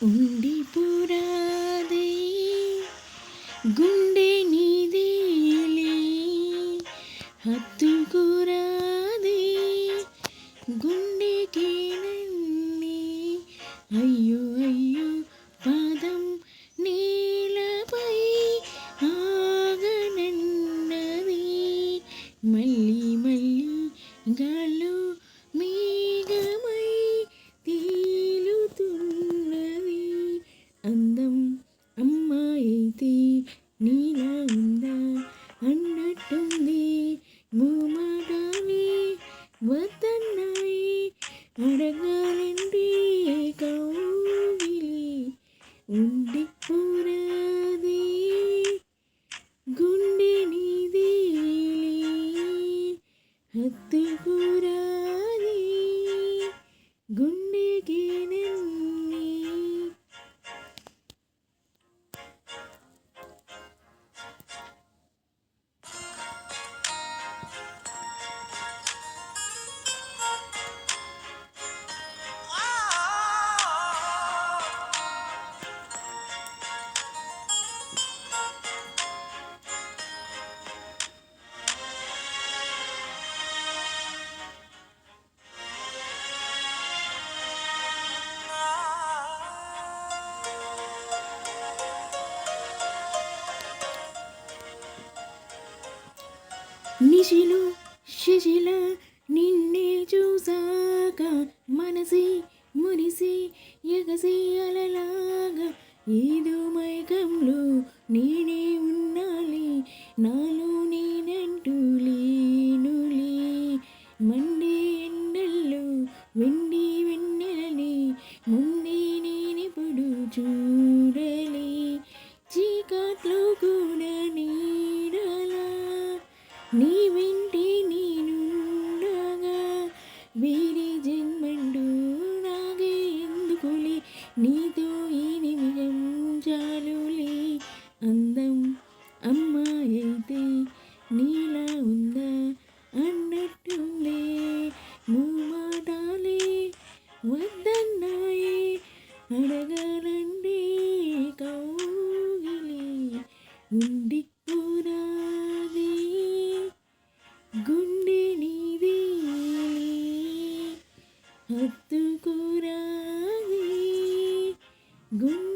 ഉണ്ടിപ്പുരാതെ ഗുണ്ടേ നീതിയിലെ ഹത്തുകുരാതെ ഗുണ്ടേ കേണന്നെ. അയ്യോ അയ്യോ പദം നീലപൈ ആകണന്നതീ മല്ല வத்தன்னை அடங்கலன்றி கௌவிலி உண்டி போறதே குண்டு நீதிலே ஹத்து கூறாதே குண்டு నిశిలో శశిల నిన్నే చూసాక మనసి మురిసి ఎగసి అలలాగా ఏదో మైకంలో నేనే ఉన్నాలి నాలో నేనంటూ లేనులే మండే ఎండల్లో వెండి వెన్నెలని ముందే నేనెప్పుడు చూ నీ వెంటే నేనుండగా వేరే జన్మండు నాగే ఎందుకులే నీతో ఈ నిమిషం చాలులే అందం అమ్మాయితే నీలా ఉందా అన్నట్టుందే మూమాటాలే వద్దన్నాయే అడగాలంటే హత్తుకురాగి గుండె